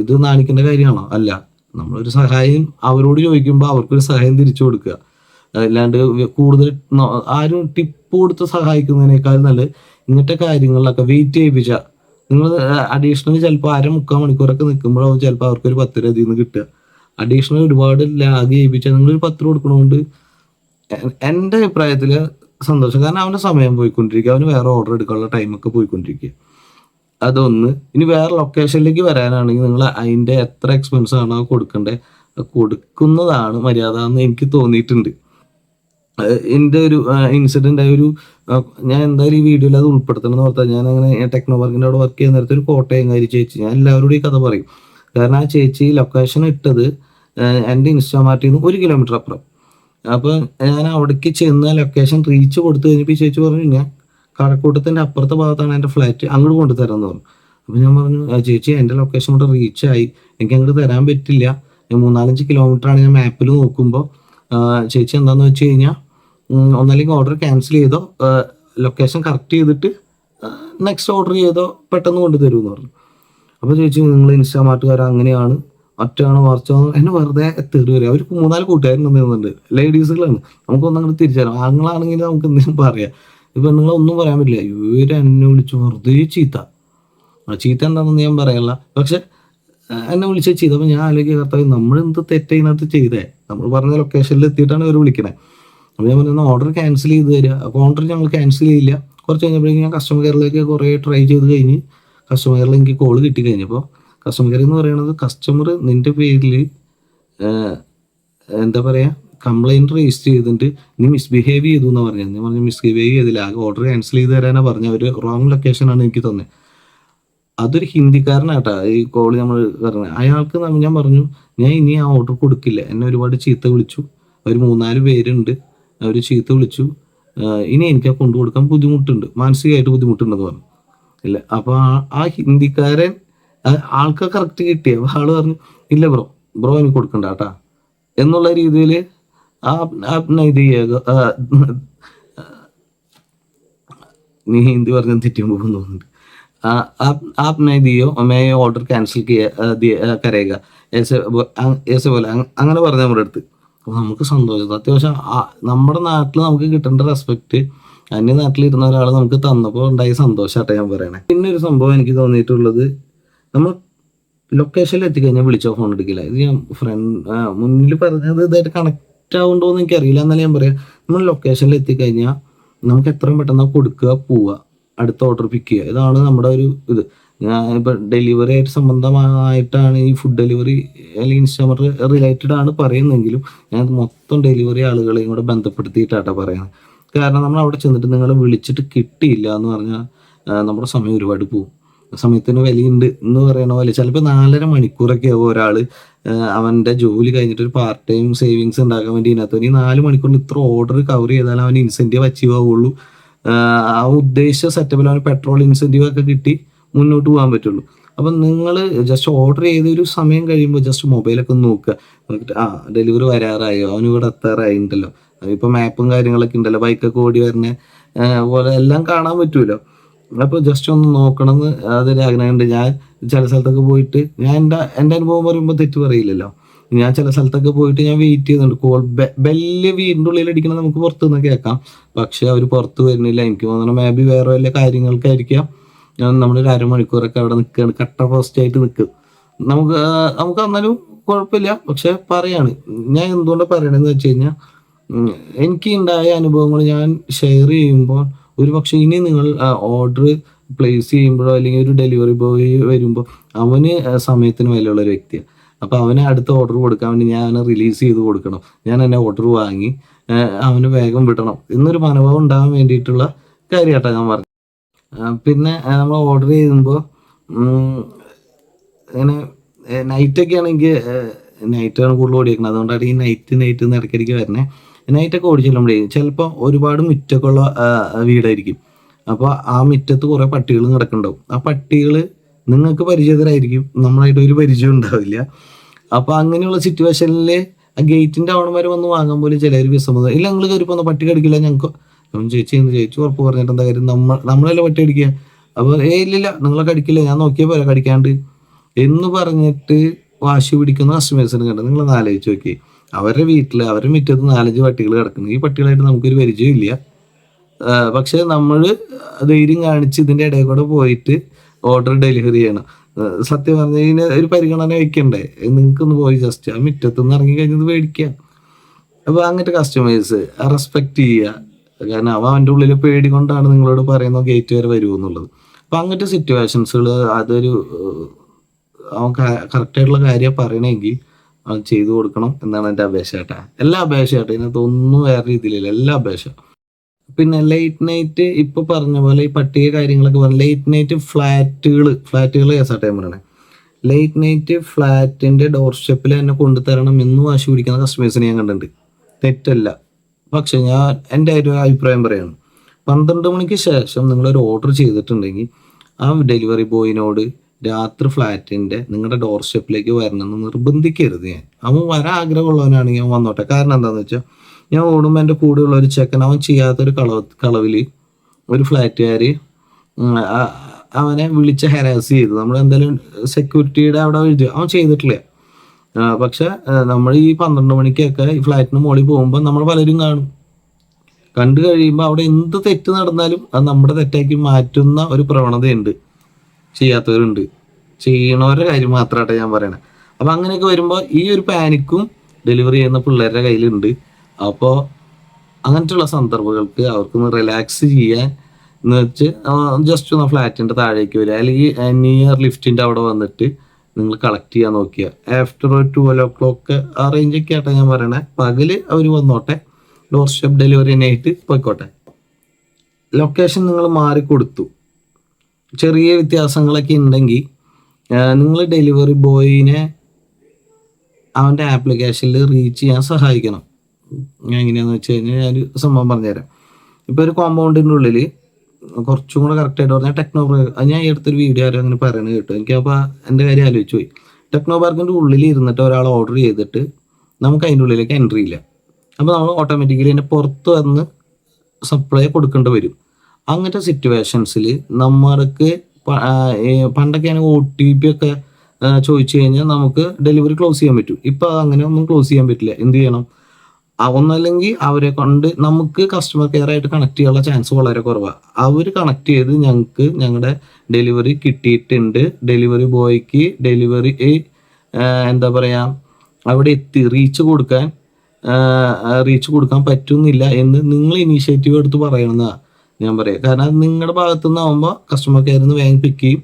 ഇത് നാണിക്കേണ്ട കാര്യമാണോ? അല്ല. നമ്മളൊരു സഹായം അവരോട് ചോദിക്കുമ്പോൾ അവർക്കൊരു സഹായം തിരിച്ചു കൊടുക്കുക. അല്ലാണ്ട് കൂടുതൽ ആരും ടിപ്പ് കൊടുത്ത് സഹായിക്കുന്നതിനേക്കാൾ നല്ല ഇങ്ങനത്തെ കാര്യങ്ങളിലൊക്കെ വെയിറ്റ് ചെയ്യിപ്പിച്ച. നിങ്ങൾ അഡീഷണൽ ചിലപ്പോൾ അര മുക്കാൽ മണിക്കൂറൊക്കെ നിൽക്കുമ്പോഴാവും ചിലപ്പോൾ അവർക്കൊരു പത്ത് രൂപ നിന്ന് കിട്ടുക. അഡീഷണൽ ഒരുപാട് ലാഗ് ചെയ്യിപ്പിച്ചാൽ നിങ്ങളൊരു പത്ത് കൊടുക്കണോണ്ട് എന്റെ അഭിപ്രായത്തിൽ സന്തോഷം. കാരണം അവന്റെ സമയം പോയിക്കൊണ്ടിരിക്കുക. അവന് വേറെ ഓർഡർ എടുക്കാനുള്ള ടൈമൊക്കെ പോയിക്കൊണ്ടിരിക്കുക. അതൊന്ന്. ഇനി വേറെ ലൊക്കേഷനിലേക്ക് വരാനാണെങ്കിൽ നിങ്ങൾ അതിന്റെ എത്ര എക്സ്പെൻസ് ആണോ കൊടുക്കേണ്ടത് കൊടുക്കുന്നതാണ് മര്യാദ എന്ന് എനിക്ക് തോന്നിയിട്ടുണ്ട്. എന്റെ ഒരു ഇൻസിഡന്റ് ആയ ഒരു ഞാൻ എന്തായാലും ഈ വീഡിയോയിൽ അത് ഉൾപ്പെടുത്തണം എന്ന് പറഞ്ഞാൽ ഞാൻ അങ്ങനെ ടെക്നോ പാർക്കിന്റെ അവിടെ വർക്ക് ചെയ്യുന്ന നേരത്തെ ഒരു കോട്ടയംകാരി ചേച്ചി ഞാൻ എല്ലാവരോടും ഈ കഥ പറയും. കാരണം ആ ചേച്ചി ലൊക്കേഷൻ ഇട്ടത് എന്റെ ഇൻസ്റ്റാമാർട്ടിൽ നിന്ന് ഒരു കിലോമീറ്റർ അപ്പുറം. അപ്പോൾ ഞാൻ അവിടേക്ക് ചെന്ന് ലൊക്കേഷൻ റീച്ച് കൊടുത്തു കഴിഞ്ഞപ്പോൾ ചേച്ചി പറഞ്ഞു ഞാൻ കഴക്കൂട്ടത്തിന്റെ അപ്പുറത്തെ ഭാഗത്താണ് എന്റെ ഫ്ലാറ്റ് അങ്ങോട്ട് കൊണ്ടുതരാമെന്ന് പറഞ്ഞു. അപ്പോൾ ഞാൻ പറഞ്ഞു ചേച്ചി എന്റെ ലൊക്കേഷൻ കൊണ്ട് റീച്ച് ആയി. എനിക്ക് അങ്ങോട്ട് തരാൻ പറ്റില്ല. മൂന്നാലഞ്ച് കിലോമീറ്റർ ആണ് ഞാൻ മാപ്പിൽ നോക്കുമ്പോൾ ചേച്ചി എന്താണെന്ന് വെച്ച് കഴിഞ്ഞാൽ ഒന്നല്ലെങ്കിൽ ഓർഡർ ക്യാൻസൽ ചെയ്തോ ലൊക്കേഷൻ കറക്റ്റ് ചെയ്തിട്ട് നെക്സ്റ്റ് ഓർഡർ ചെയ്തോ പെട്ടെന്ന് കൊണ്ടുതരുമെന്ന് പറഞ്ഞു. അപ്പോൾ ചേച്ചി നിങ്ങൾ ഇൻസ്റ്റാമാർട്ടുകാർ അങ്ങനെയാണ്. ഒറ്റയാണോ മറിച്ചോ എന്നെ വെറുതെ തെറി വരിക അവർക്ക് മൂന്നാൽ കൂട്ടുകാരും നിന്നുണ്ട് ലേഡീസുകളാണ് നമുക്കൊന്നും അങ്ങോട്ട് തിരിച്ചറിയാം. ആണുങ്ങളാണെങ്കിൽ നമുക്ക് എന്തെങ്കിലും പറയാം. ഇപ്പം നിങ്ങളൊന്നും പറയാൻ പറ്റില്ല. ഇവർ എന്നെ വിളിച്ച് വെറുതെ ചീത്ത. ചീത്ത എന്താണെന്ന് ഞാൻ പറയല്ല. പക്ഷെ എന്നെ വിളിച്ച ചീത്ത. അപ്പം ഞാൻ ആലോചിക്കുക കർത്താവ് നമ്മൾ എന്ത് തെറ്റതിനകത്ത് ചെയ്തേ? നമ്മൾ പറഞ്ഞ ലൊക്കേഷനിൽ എത്തിയിട്ടാണ് ഇവർ വിളിക്കണേ. അപ്പോൾ ഞാൻ പറയുന്ന ഓർഡർ ക്യാൻസൽ ചെയ്ത് തരിക ഓർഡർ ഞങ്ങൾ ക്യാൻസൽ ചെയ്യില്ല. കുറച്ച് കഴിഞ്ഞപ്പോഴേക്കും ഞാൻ കസ്റ്റമർ കെയറിലേക്ക് കുറേ ട്രൈ ചെയ്ത് കഴിഞ്ഞ് കസ്റ്റമർ കെയറിൽ എനിക്ക് കോൾ കിട്ടി കഴിഞ്ഞപ്പോൾ കസ്റ്റമർ കെയർ എന്ന് പറയുന്നത് കസ്റ്റമർ നിന്റെ പേരിൽ എന്താ പറയുക കംപ്ലൈന്റ് രജിസ്റ്റർ ചെയ്തിട്ട് നീ മിസ്ബിഹേവ് ചെയ്തു എന്ന് പറഞ്ഞു ഞാൻ പറഞ്ഞു മിസ്ബിഹേവ് ചെയ്തില്ല. ഓർഡർ ക്യാൻസൽ ചെയ്ത് തരാനാണ് പറഞ്ഞത്. ഒരു റോങ് ലൊക്കേഷനാണ് എനിക്ക് തന്നെ. അതൊരു ഹിന്ദിക്കാരനാട്ടാ. ഈ കോൾ നമ്മൾ പറഞ്ഞത് അയാൾക്ക് ഞാൻ പറഞ്ഞു ഞാൻ ഇനി ആ ഓർഡർ കൊടുക്കില്ല. എന്നെ ഒരുപാട് ചീത്ത വിളിച്ചു. ഒരു മൂന്നാൽ പേരുണ്ട്. അവർ ചീത്ത വിളിച്ചു. ഇനി എനിക്ക് ആ കൊണ്ടു കൊടുക്കാൻ ബുദ്ധിമുട്ടുണ്ട്. മാനസികമായിട്ട് ബുദ്ധിമുട്ടുണ്ടെന്ന് പറഞ്ഞു. ഇല്ല. അപ്പോൾ ആ ഹിന്ദിക്കാരൻ ആൾക്ക് കറക്റ്റ് കിട്ടിയ ആൾ പറഞ്ഞു ഇല്ല ബ്രോ. ബ്രോ എനിക്ക് കൊടുക്കണ്ട കേട്ടാ എന്നുള്ള രീതിയിൽ ആ ആ ഇത് ചെയ്യുക ആ, നീ ഹിന്ദി പറഞ്ഞ തെറ്റിയുമ്പോൾ തോന്നുന്നുണ്ട് आ, आप आप नहीं दियो मैं ये ऑर्डर कैंसिल किया आ, दिया आ, करेगा ऐसे ബോ- അ- ऐसे പോലെ അങ്- അങ്ങനെ പറഞ്ഞു നമ്മുടെ അടുത്ത് അപ്പോൾ നമുക്ക് സന്തോഷം അത്യാവശ്യം ആ- നമ്മുടെ നാട്ടിൽ നമുക്ക് കിട്ടേണ്ട റെസ്പെക്റ്റ് അന്യ നാട്ടിൽ ഇരുന്ന ഒരാൾ നമുക്ക് തന്നപ്പോൾ ഉണ്ടായ സന്തോഷമാട്ടെ ഞാൻ പറയണേ പിന്നെ ഒരു സംഭവം എനിക്ക് തോന്നിയിട്ടുള്ളത് നമ്മൾ ലൊക്കേഷനിൽ എത്തിക്കഴിഞ്ഞാൽ വിളിച്ചോ ഫോൺ എടുക്കില്ല ഇത് ഞാൻ ഫ്രണ്ട് മുന്നിൽ പറഞ്ഞത് ഇതായിട്ട് കണക്റ്റ് ആവുണ്ടോ എന്ന് എനിക്കറിയില്ല. എന്നാലും ഞാൻ പറയാം നമ്മൾ ലൊക്കേഷനിൽ എത്തിക്കഴിഞ്ഞാൽ നമുക്ക് എത്രയും പെട്ടെന്ന് കൊടുക്കുക പോവുക അടുത്ത ഓർഡർ പിക്ക് ചെയ്യുക. ഇതാണ് നമ്മുടെ ഒരു ഇത്. ഇപ്പം ഡെലിവറി ആയിട്ട് സംബന്ധമായിട്ടാണ് ഈ ഫുഡ് ഡെലിവറി അല്ലെങ്കിൽ ഇൻസ്റ്റാമർ റിലേറ്റഡ് ആണ് പറയുന്നെങ്കിലും ഞാൻ മൊത്തം ഡെലിവറി ആളുകളെയും കൂടെ ബന്ധപ്പെടുത്തിയിട്ടാണ് പറയുന്നത്. കാരണം നമ്മൾ അവിടെ ചെന്നിട്ട് നിങ്ങളെ വിളിച്ചിട്ട് കിട്ടിയില്ല എന്ന് പറഞ്ഞാൽ നമ്മുടെ സമയം ഒരുപാട് പോകും. സമയത്തിന് വിലയുണ്ട് എന്ന് പറയണ പോലെ. ചിലപ്പോൾ നാലര മണിക്കൂറൊക്കെ ആവും ഒരാൾ അവന്റെ ജോലി കഴിഞ്ഞിട്ട് ഒരു പാർട്ട് ടൈം സേവിങ്സ് ഉണ്ടാക്കാൻ വേണ്ടി ഇതിനകത്ത്. ഇനി നാല് മണിക്കൂറിൽ ഇത്ര ഓർഡർ കവർ ചെയ്താൽ അവൻ ഇൻസെന്റീവ് അച്ചീവ് ആവുള്ളൂ. ആ ഉദ്ദേശിച്ച സെറ്റപ്പിൽ അവന് പെട്രോൾ ഇൻസെന്റീവ് ഒക്കെ കിട്ടി മുന്നോട്ട് പോകാൻ പറ്റുള്ളൂ. അപ്പം നിങ്ങൾ ജസ്റ്റ് ഓർഡർ ചെയ്ത ഒരു സമയം കഴിയുമ്പോൾ ജസ്റ്റ് മൊബൈലൊക്കെ ഒന്ന് നോക്കുക. ആ ഡെലിവറി വരാറായോ? അവന് ഇവിടെ എത്താറായി ഉണ്ടല്ലോ ഇപ്പം മാപ്പും കാര്യങ്ങളൊക്കെ ഉണ്ടല്ലോ. ബൈക്കൊക്കെ ഓടി വരുന്ന പോലെ എല്ലാം കാണാൻ പറ്റുമല്ലോ അപ്പോൾ ജസ്റ്റ് ഒന്ന് നോക്കണം എന്ന് അതൊരു ആഗ്രഹമുണ്ട്. ഞാൻ ചില സ്ഥലത്തൊക്കെ പോയിട്ട് ഞാൻ എന്റെ എന്റെ അനുഭവം പറയുമ്പോൾ തെറ്റ് പറയില്ലല്ലോ. ഞാൻ ചില സ്ഥലത്തൊക്കെ പോയിട്ട് ഞാൻ വെയിറ്റ് ചെയ്യുന്നുണ്ട്. കോൾ ബെല്ല് വീടിന്റെ ഉള്ളിൽ അടിക്കണം നമുക്ക് പുറത്തു നിന്ന് കേൾക്കാം. പക്ഷെ അവർ പുറത്ത് വരുന്നില്ല. എനിക്ക് തോന്നണം മേ ബി വേറെ വല്ല കാര്യങ്ങൾക്കായിരിക്കാം. നമ്മളൊരു അരമണിക്കൂറൊക്കെ അവിടെ നിൽക്കുകയാണ്. കട്ട പോസ്റ്റ് ആയിട്ട് നിൽക്കും. നമുക്ക് നമുക്ക് എന്നാലും കുഴപ്പമില്ല. പക്ഷെ പറയാണ്. ഞാൻ എന്തുകൊണ്ടാണ് പറയണതെന്ന് വെച്ച് കഴിഞ്ഞാൽ എനിക്ക് ഉണ്ടായ അനുഭവങ്ങൾ ഞാൻ ഷെയർ ചെയ്യുമ്പോൾ ഒരു പക്ഷെ ഇനി നിങ്ങൾ ഓർഡർ പ്ലേസ് ചെയ്യുമ്പോഴോ അല്ലെങ്കിൽ ഒരു ഡെലിവറി ബോയ് വരുമ്പോൾ അവന് സമയത്തിന് വിലയുള്ള ഒരു വ്യക്തിയാണ് അപ്പോൾ അവന് അടുത്ത ഓർഡർ കൊടുക്കാൻ വേണ്ടി ഞാൻ അവനെ റിലീസ് ചെയ്ത് കൊടുക്കണം. ഞാൻ എന്നെ ഓർഡർ വാങ്ങി അവന് വേഗം വിടണം എന്നൊരു മനോഭാവം ഉണ്ടാകാൻ വേണ്ടിയിട്ടുള്ള കാര്യമായിട്ടാണ് ഞാൻ പറഞ്ഞത്. പിന്നെ നമ്മൾ ഓർഡർ ചെയ്യുമ്പോൾ ഇങ്ങനെ നൈറ്റൊക്കെ ആണെങ്കിൽ നൈറ്റാണ് കൂടുതൽ ഓടിയേക്കുന്നത് അതുകൊണ്ടാണ് ഈ നൈറ്റ് നൈറ്റ് എന്ന് ഇടയ്ക്കിടയ്ക്ക് വരണേ. നൈറ്റൊക്കെ ഓടിച്ചെല്ലുമ്പോഴേ ചിലപ്പോൾ ഒരുപാട് മുറ്റൊക്കെ ഉള്ള വീടായിരിക്കും. അപ്പോൾ ആ മുറ്റത്ത് കുറേ പട്ടികൾ കിടക്കുന്നുണ്ടാവും ആ പട്ടികൾ നിങ്ങൾക്ക് പരിചിതരായിരിക്കും നമ്മളായിട്ട് ഒരു പരിചയം ഉണ്ടാവില്ല. അപ്പോൾ അങ്ങനെയുള്ള സിറ്റുവേഷനിൽ ആ ഗേറ്റിന്റെ അവിടെ വന്ന് വാങ്ങാൻ പോലും ചിലർ വിസമ്മതം. ഇല്ല ഞങ്ങൾ കയറി പോകുന്ന പട്ടി കടിക്കില്ല ഞങ്ങൾക്ക് ചേച്ചി എന്ന് ചേച്ചി? ഉറപ്പ് പറഞ്ഞിട്ട് എന്താ കാര്യം? നമ്മൾ നമ്മളല്ലേ പട്ടി അടിക്കുക അപ്പോൾ ഏ ഇല്ലില്ല നിങ്ങളെ കടിക്കില്ല. ഞാൻ നോക്കിയേ പോലെ കടിക്കാണ്ട്. എന്ന് പറഞ്ഞിട്ട് വാശി പിടിക്കുന്ന കസ്റ്റമേഴ്സിനെ കണ്ടു. നിങ്ങൾ ആലോചിച്ച് നോക്കി അവരുടെ വീട്ടിൽ അവരുടെ മുറ്റത്ത് നാലഞ്ച് പട്ടികൾ കിടക്കുന്നു. ഈ പട്ടികളായിട്ട് നമുക്കൊരു പരിചയമില്ല പക്ഷെ നമ്മൾ ധൈര്യം കാണിച്ച് ഇതിന്റെ ഇടയിൽ കൂടെ പോയിട്ട് ഓർഡർ ഡെലിവറി ചെയ്യണം. സത്യം പറഞ്ഞു കഴിഞ്ഞാൽ ഒരു പരിഗണന വയ്ക്കണ്ടേ നിങ്ങൾക്കൊന്ന് പോയി ജസ്റ്റ് ആ മുറ്റത്തുനിന്ന് ഇറങ്ങി കഴിഞ്ഞത് മേടിക്കാം അപ്പോൾ അങ്ങനത്തെ കസ്റ്റമേഴ്സ് റെസ്പെക്റ്റ് ചെയ്യുക. കാരണം അവൻ അവന്റെ ഉള്ളിൽ പേടി കൊണ്ടാണ് നിങ്ങളോട് പറയുന്നത് ഗേറ്റ് വരെ വരുമോ എന്നുള്ളത്. അപ്പം അങ്ങനത്തെ സിറ്റുവേഷൻസുകൾ അതൊരു അവൻ കറക്റ്റായിട്ടുള്ള കാര്യം പറയണമെങ്കിൽ അവൻ ചെയ്തു കൊടുക്കണം എന്നാണ് എന്റെ അപേക്ഷ കേട്ടാ. എല്ലാ അപേക്ഷ കേട്ടോ. ഇതിനകത്ത് ഒന്നും വേറെ രീതിയിലില്ല. എല്ലാ അപേക്ഷ പിന്നെ ലേറ്റ് നൈറ്റ് ഇപ്പൊ പറഞ്ഞ പോലെ ഈ പട്ടിക കാര്യങ്ങളൊക്കെ പറഞ്ഞു ലേറ്റ് നൈറ്റ് ഫ്ലാറ്റുകൾ ഫ്ലാറ്റുകൾ കേസ് ഞാൻ പറയണേ ലേറ്റ് നൈറ്റ് ഫ്ലാറ്റിന്റെ ഡോർ സ്റ്റെപ്പിൽ തന്നെ കൊണ്ടുതരണം എന്ന് വാശി പിടിക്കുന്ന കസ്റ്റമേഴ്സിനെ ഞാൻ കണ്ടിട്ടുണ്ട്. തെറ്റല്ല. പക്ഷെ ഞാൻ എന്റെ ഒരു അഭിപ്രായം പറയാണ്. പന്ത്രണ്ട് മണിക്ക് ശേഷം നിങ്ങളൊരു ഓർഡർ ചെയ്തിട്ടുണ്ടെങ്കിൽ ആ ഡെലിവറി ബോയിനോട് രാത്രി ഫ്ലാറ്റിന്റെ നിങ്ങളുടെ ഡോർ സ്റ്റെപ്പിലേക്ക് വരണമെന്ന് നിർബന്ധിക്കരുത് ഞാൻ. അവൻ വരാൻ ആഗ്രഹമുള്ളവനാണെങ്കിൽ അവൻ വന്നോട്ടെ. കാരണം എന്താണെന്ന് വെച്ചാൽ ഞാൻ ഓടുമ്പോൾ എന്റെ കൂടെയുള്ള ഒരു ചെക്കൻ അവൻ ചെയ്യാത്തൊരു കളവ് കളവിൽ ഒരു ഫ്ലാറ്റുകാർ അവനെ വിളിച്ച് ഹരാസ് ചെയ്തു. നമ്മൾ എന്തായാലും സെക്യൂരിറ്റിയുടെ അവിടെ എഴുതി അവൻ ചെയ്തിട്ടില്ല. പക്ഷെ നമ്മൾ ഈ പന്ത്രണ്ട് മണിക്കൊക്കെ ഈ ഫ്ലാറ്റിന് മുകളിൽ പോകുമ്പോൾ നമ്മൾ പലരും കാണും. കണ്ടു കഴിയുമ്പോൾ അവിടെ എന്ത് തെറ്റ് നടന്നാലും അത് നമ്മുടെ തെറ്റാക്കി മാറ്റുന്ന ഒരു പ്രവണതയുണ്ട്. ചെയ്യാത്തവരുണ്ട്. ചെയ്യണവരുടെ കാര്യം മാത്രമാട്ടെ ഞാൻ പറയണേ. അപ്പം അങ്ങനെയൊക്കെ വരുമ്പോൾ ഈ ഒരു പാനിക്കും ഡെലിവറി ചെയ്യുന്ന പിള്ളേരുടെ കയ്യിലുണ്ട്. അപ്പോൾ അങ്ങനത്തെയുള്ള സന്ദർഭങ്ങൾക്ക് അവർക്കൊന്ന് റിലാക്സ് ചെയ്യാൻ എന്ന് വെച്ച് ജസ്റ്റ് ഒന്ന് ഫ്ലാറ്റിന്റെ താഴേക്ക് വരിക. അല്ലെങ്കിൽ നിയർ ലിഫ്റ്റിന്റെ അവിടെ വന്നിട്ട് നിങ്ങൾ കളക്ട് ചെയ്യാൻ നോക്കുക ആഫ്റ്റർ ട്വൽവ് ഓ ക്ലോക്ക് ആ റേഞ്ചൊക്കെ ആട്ടെ ഞാൻ പറയണേ. പകൽ അവർ വന്നോട്ടെ. ഡോർ സ്റ്റെപ്പ് ഡെലിവറി ആയിട്ട് പോയിക്കോട്ടെ. ലൊക്കേഷൻ നിങ്ങൾ മാറിക്കൊടുത്തു. ചെറിയ വ്യത്യാസങ്ങളൊക്കെ ഉണ്ടെങ്കിൽ നിങ്ങൾ ഡെലിവറി ബോയിനെ അവന്റെ ആപ്ലിക്കേഷനിൽ റീച്ച് ചെയ്യാൻ സഹായിക്കണം. ഞാൻ എങ്ങനെയാണെന്ന് വെച്ച് കഴിഞ്ഞാൽ ഞാനൊരു സംഭവം പറഞ്ഞുതരാം. ഇപ്പോൾ ഒരു കോമ്പൗണ്ടിന്റെ ഉള്ളിൽ കുറച്ചും കൂടെ കറക്റ്റായിട്ട് പറഞ്ഞാൽ ടെക്നോ പാർക്ക് ഞാൻ ഈ അടുത്തൊരു വീഡിയോ ആരും അങ്ങനെ പറയണത് കേട്ടു. എനിക്കപ്പോൾ എന്റെ കാര്യം ആലോചിച്ച് പോയി. ടെക്നോ പാർക്കിന്റെ ഉള്ളിൽ ഇരുന്നിട്ട് ഒരാൾ ഓർഡർ ചെയ്തിട്ട് നമുക്ക് അതിന്റെ ഉള്ളിലേക്ക് എൻട്രി ഇല്ല. അപ്പോൾ നമ്മൾ ഓട്ടോമാറ്റിക്കലി അതിന്റെ പുറത്ത് വന്ന് സപ്ലൈ കൊടുക്കേണ്ടി വരും. അങ്ങനത്തെ സിറ്റുവേഷൻസിൽ നമ്മൾക്ക് പണ്ടൊക്കെ ആണെങ്കിൽ ഒ ടി പി ഒക്കെ ചോദിച്ചു കഴിഞ്ഞാൽ നമുക്ക് ഡെലിവറി ക്ലോസ് ചെയ്യാൻ പറ്റും. ഇപ്പം അങ്ങനെ ഒന്നും ക്ലോസ് ചെയ്യാൻ പറ്റില്ല. എന്ത് ചെയ്യണം? ഒന്നല്ലെങ്കിൽ അവരെ കൊണ്ട് നമുക്ക് കസ്റ്റമർ കെയർ ആയിട്ട് കണക്ട് ചെയ്യാനുള്ള ചാൻസ് വളരെ കുറവാണ് അവർ കണക്ട് ചെയ്ത് ഞങ്ങൾക്ക് ഞങ്ങളുടെ ഡെലിവറി കിട്ടിയിട്ടുണ്ട്. ഡെലിവറി ബോയ്ക്ക് ഡെലിവറി എന്താ പറയുക അവിടെ എത്തി റീച്ച് കൊടുക്കാൻ റീച്ച് കൊടുക്കാൻ പറ്റുന്നില്ല എന്ന് നിങ്ങൾ ഇനീഷ്യേറ്റീവ് എടുത്ത് പറയണമെന്നാ ഞാൻ പറയാം. കാരണം അത് നിങ്ങളുടെ ഭാഗത്തു നിന്നാവുമ്പോൾ കസ്റ്റമർ കെയറിൽ നിന്ന് വേഗം പിക്ക് ചെയ്യും.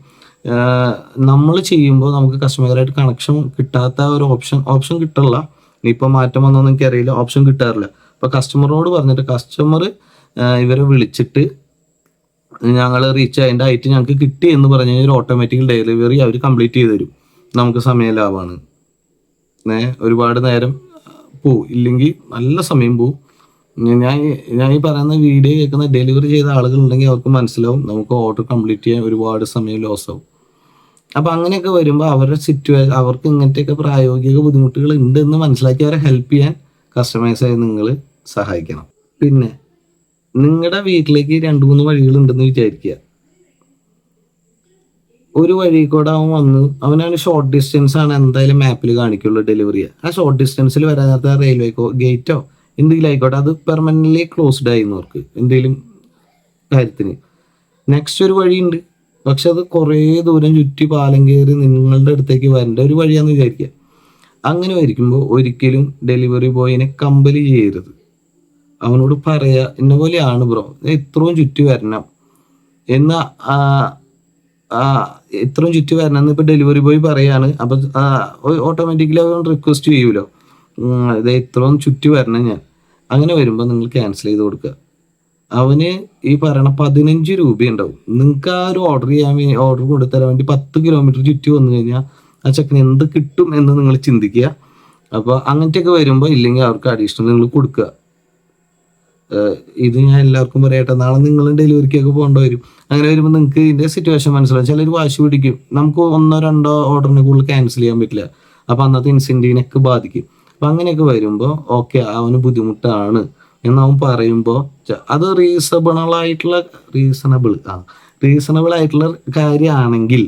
നമ്മൾ ചെയ്യുമ്പോൾ നമുക്ക് കസ്റ്റമർ കെയറായിട്ട് കണക്ഷൻ കിട്ടാത്ത ഒരു ഓപ്ഷൻ ഓപ്ഷൻ കിട്ടില്ല ഇനിയിപ്പോൾ മാറ്റം വന്നോന്ന് എനിക്കറിയില്ല. ഓപ്ഷൻ കിട്ടാറില്ല. അപ്പോൾ കസ്റ്റമറോട് പറഞ്ഞിട്ട് കസ്റ്റമർ ഇവരെ വിളിച്ചിട്ട് ഞങ്ങൾ റീച്ച് അതിന്റെ ആയിട്ട് ഞങ്ങൾക്ക് കിട്ടി എന്ന് പറഞ്ഞു കഴിഞ്ഞാൽ ഒരു ഓട്ടോമാറ്റിക് ഡെലിവറി അവർ കംപ്ലീറ്റ് ചെയ്ത് തരും. നമുക്ക് സമയം ലാഭമാണ്. ഒരുപാട് നേരം പോവും. ഇല്ലെങ്കിൽ നല്ല സമയം പോവും. ഞാൻ ഞാൻ ഈ പറയുന്ന വീഡിയോ കേൾക്കുന്ന ഡെലിവറി ചെയ്ത ആളുകൾ ഉണ്ടെങ്കിൽ അവർക്ക് മനസ്സിലാവും. നമുക്ക് ഓർഡർ കംപ്ലീറ്റ് ചെയ്യാൻ ഒരുപാട് സമയം ലോസ് ആവും. അപ്പൊ അങ്ങനെയൊക്കെ വരുമ്പോൾ അവരുടെ സിറ്റുവേഷൻ അവർക്ക് ഇങ്ങനത്തെയൊക്കെ പ്രായോഗിക ബുദ്ധിമുട്ടുകൾ ഉണ്ട് എന്ന് മനസ്സിലാക്കി അവരെ ഹെൽപ്പ് ചെയ്യാൻ കസ്റ്റമേഴ്സായി നിങ്ങൾ സഹായിക്കണം. പിന്നെ നിങ്ങളുടെ വീട്ടിലേക്ക് രണ്ട് മൂന്ന് വഴികൾ ഉണ്ടെന്ന് വിചാരിക്കുക. ഒരു വഴി കൂടെ അവൻ വന്ന് അവനാണ് ഷോർട്ട് ഡിസ്റ്റൻസ് ആണ് എന്തായാലും മാപ്പിൽ കാണിക്കുള്ളൂ ഡെലിവറി ആ ഷോർട്ട് ഡിസ്റ്റൻസിൽ വരാത്ത റെയിൽവേ ഗേറ്റോ എന്തെങ്കിലും ആയിക്കോട്ടെ അത് പെർമനന്റ്ലി ക്ലോസ്ഡ് ആയി എന്നവർക്ക് എന്തെങ്കിലും കാര്യത്തിന്. നെക്സ്റ്റ് ഒരു വഴിയുണ്ട്. പക്ഷെ അത് കുറേ ദൂരം ചുറ്റി പാലം കയറി നിങ്ങളുടെ അടുത്തേക്ക് വരേണ്ട ഒരു വഴിയാന്ന് വിചാരിക്കുക. അങ്ങനെ വരിക്കുമ്പോൾ ഒരിക്കലും ഡെലിവറി ബോയിനെ കമ്പലി ചെയ്യരുത്. അവനോട് പറയുക ഇന്ന പോലെയാണ് ബ്രോ ഇത്രയും ചുറ്റി വരണം. എന്ന ഇത്രയും ചുറ്റി വരണം എന്ന് ഇപ്പൊ ഡെലിവറി ബോയ് പറയാണ്. അപ്പൊ ഓട്ടോമാറ്റിക്കലി അവൻ റിക്വസ്റ്റ് ചെയ്യൂലോ? ഇത് ഇത്രയും ചുറ്റി വരണം ഞാൻ. അങ്ങനെ വരുമ്പോൾ നിങ്ങൾ ക്യാൻസൽ ചെയ്ത് കൊടുക്കുക. അവന് ഈ പറയണ പതിനഞ്ച് രൂപ ഉണ്ടാവും. നിങ്ങൾക്ക് ആ ഒരു ഓർഡർ ചെയ്യാൻ ഓർഡർ കൊടുത്തരാൻ വേണ്ടി പത്ത് കിലോമീറ്റർ ചുറ്റി വന്നു കഴിഞ്ഞാൽ ആ ചെക്കന് എന്ത് കിട്ടും എന്ന് നിങ്ങൾ ചിന്തിക്കുക. അപ്പോൾ അങ്ങനത്തെയൊക്കെ വരുമ്പോൾ ഇല്ലെങ്കിൽ അവർക്ക് അഡീഷണൽ നിങ്ങൾ കൊടുക്കുക. ഇത് ഞാൻ എല്ലാവർക്കും പറയട്ടെ നാളെ നിങ്ങൾ ഡെലിവറിക്കൊക്കെ പോകേണ്ടി വരും. അങ്ങനെ വരുമ്പോൾ നിങ്ങൾക്ക് ഇതിന്റെ സിറ്റുവേഷൻ മനസ്സിലാവും. ചിലർ വാശി പിടിക്കും. നമുക്ക് ഒന്നോ രണ്ടോ ഓർഡറിനെ കൂടുതൽ ക്യാൻസൽ ചെയ്യാൻ പറ്റില്ല. അപ്പോൾ അന്നത്തെ ഇൻസെന്റീവിനൊക്കെ ബാധിക്കും. അപ്പൊ അങ്ങനെയൊക്കെ വരുമ്പോൾ ഓക്കെ അവന് ബുദ്ധിമുട്ടാണ്. എന്നവൻ പറയുമ്പോൾ അത് റീസണബിൾ ആയിട്ടുള്ള റീസണബിൾ ആ റീസണബിൾ ആയിട്ടുള്ള കാര്യമാണെങ്കിൽ